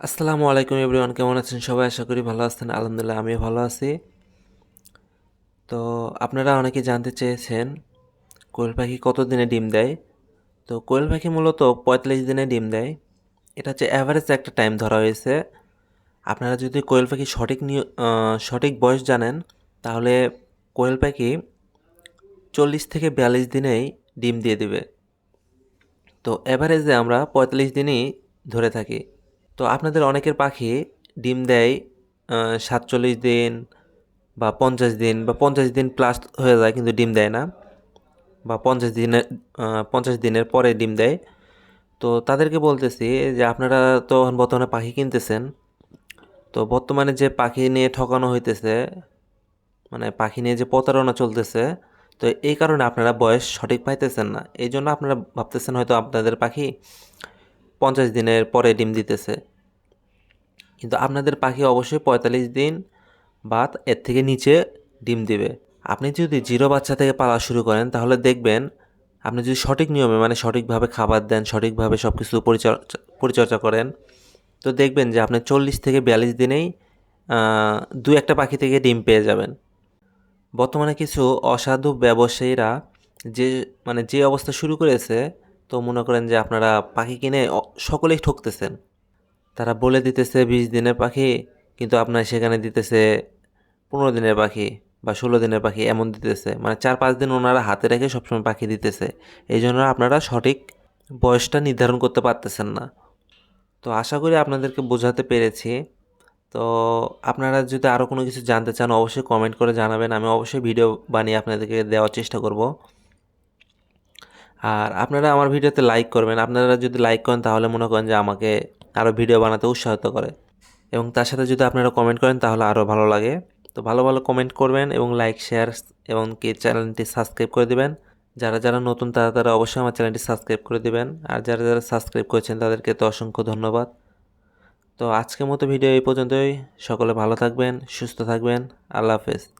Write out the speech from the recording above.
আসসালামু আলাইকুম এভরিওয়ান, কেমন আছেন সবাই? আশা করি ভালো আছেন, আলহামদুলিল্লাহ আমিও ভালো আছি। তো আপনারা অনেকে জানতে চেয়েছেন, কোয়েল পাখি কত দিনে ডিম দেয়? তো কোয়েল পাখি মূলত পঁয়তাল্লিশ দিনে ডিম দেয়। এটা হচ্ছে অ্যাভারেজ একটা টাইম ধরা হয়েছে। আপনারা যদি কোয়েল পাখি সঠিক সঠিক বয়স জানেন, তাহলে কোয়েল পাখি চল্লিশ থেকে বিয়াল্লিশ দিনেই ডিম দিয়ে দিবে। তো অ্যাভারেজে আমরা পঁয়তাল্লিশ দিনই ধরে থাকি। তো আপনাদের অনেকের পাখি ডিম দেয় সাতচল্লিশ দিন বা পঞ্চাশ দিন বা পঞ্চাশ দিন প্লাস হয়ে যায় কিন্তু ডিম দেয় না বা পঞ্চাশ দিনের পঞ্চাশ দিনের পরে ডিম দেয়। তো তাদেরকে বলতেছি যে আপনারা তো বর্তমানে পাখি কিনতেছেন, তো বর্তমানে যে পাখি নিয়ে ঠকানো হইতেছে মানে পাখি নিয়ে যে প্রতারণা চলতেছে, তো এই কারণে আপনারা বয়স সঠিক পাইতেছেন না। এই জন্য আপনারা ভাবতেছেন হয়তো আপনাদের পাখি পঞ্চাশ দিনের পরে ডিম দিতেছে। কিন্তু আপনাদের পাখি অবশ্যই পঁয়তাল্লিশ দিন বা এর থেকে নিচে ডিম দিবে। আপনি যদি জিরো বাচ্চা থেকে পালা শুরু করেন, তাহলে দেখবেন আপনি যদি সঠিক নিয়মে মানে সঠিকভাবে খাবার দেন, সঠিকভাবে সব কিছু পরিচর্যা পরিচর্যা করেন, তো দেখবেন যে আপনি চল্লিশ থেকে বিয়াল্লিশ দিনেই দু একটা পাখি থেকে ডিম পেয়ে যাবেন। বর্তমানে কিছু অসাধু ব্যবসায়ীরা যে মানে যে অবস্থা শুরু করেছে তো মনে করেন যে আপনারা পাখি কিনে সকলেই ঠকতেছেন। তারা বলে দিতেছে বিশ দিনের পাখি, কিন্তু আপনার সেখানে দিতেছে পনেরো দিনের পাখি বা ষোলো দিনের পাখি এমন দিতেছে। মানে চার পাঁচ দিন ওনারা হাতে রেখে সবসময় পাখি দিতেছে। এই জন্য আপনারা সঠিক বয়সটা নির্ধারণ করতে পারতেছেন না। তো আশা করি আপনাদেরকে বোঝাতে পেরেছি। তো আপনারা যদি আরও কোনো কিছু জানতে চান, অবশ্যই কমেন্ট করে জানাবেন। আমি অবশ্যই ভিডিও বানিয়ে আপনাদেরকে দেওয়ার চেষ্টা করব। আর আপনারা আমার ভিডিওতে লাইক করবেন। আপনারা যদি লাইক করেন, তাহলে মনে করেন যে আমাকে আরও ভিডিও বানাতে উৎসাহিত করে। এবং তার সাথে যদি আপনারা কমেন্ট করেন, তাহলে আরও ভালো লাগে। তো ভালো ভালো কমেন্ট করবেন এবং লাইক শেয়ার এবং কি চ্যানেলটি সাবস্ক্রাইব করে দেবেন। যারা যারা নতুন, তারা তারা অবশ্যই আমার চ্যানেলটি সাবস্ক্রাইব করে দিবেন। আর যারা যারা সাবস্ক্রাইব করেছেন, তাদেরকে তো অসংখ্য ধন্যবাদ। তো আজকের মতো ভিডিও এই পর্যন্তই। সকলে ভালো থাকবেন, সুস্থ থাকবেন। আল্লাহ হাফেজ।